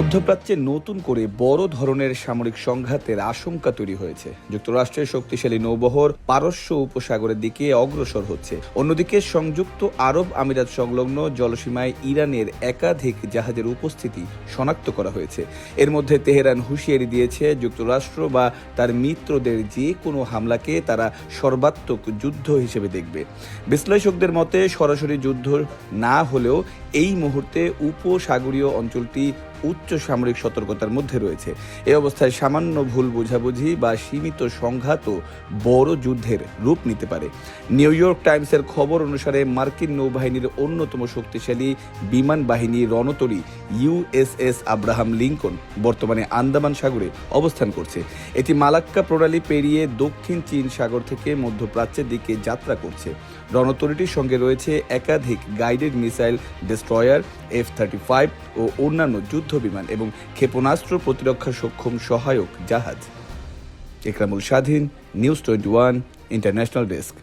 মধ্যপ্রাচ্যে নতুন করে বড় ধরনের সামরিক সংঘাতের আশঙ্কা তৈরি হয়েছে। যুক্তরাষ্ট্রের শক্তিশালী নৌবহর পারস্য উপসাগরের দিকে অগ্রসর হচ্ছে। অন্যদিকে সংযুক্ত আরব আমিরাত সংলগ্ন জলসীমায় ইরানের একাধিক জাহাজের উপস্থিতি শনাক্ত করা হয়েছে। এর মধ্যে তেহরান হুঁশিয়ারি দিয়েছে যুক্তরাষ্ট্র বা তার মিত্রদের যে কোনো হামলাকে তারা সর্বাত্মক যুদ্ধ হিসেবে দেখবে। বিশ্লেষকদের মতে সরাসরি যুদ্ধ না হলেও এই মুহূর্তে উপসাগরীয় অঞ্চলটি উচ্চ সামরিক সতর্কতার মধ্যে রয়েছে। এ অবস্থায় সামান্য ভুল বোঝাবুঝি বা সীমিত সংঘাতও বড় যুদ্ধের রূপ নিতে পারে। নিউ ইয়র্ক টাইমসের খবর অনুসারে মার্কিন নৌবাহিনীর অন্যতম শক্তিশালী বিমান বাহিনী রণতরী ইউএসএস আব্রাহাম লিঙ্কন বর্তমানে আন্দামান সাগরে অবস্থান করছে। এটি মালাক্কা প্রণালী পেরিয়ে দক্ষিণ চীন সাগর থেকে মধ্যপ্রাচ্যের দিকে যাত্রা করছে। রণতরীটির সঙ্গে রয়েছে একাধিক guided missile destroyer, F thirty five ও অন্যান্য যুদ্ধ বিমান এবং ক্ষেপণাস্ত্র প্রতিরক্ষা সক্ষম সহায়ক জাহাজ। Ekramul Swadhin, news twenty one, international desk.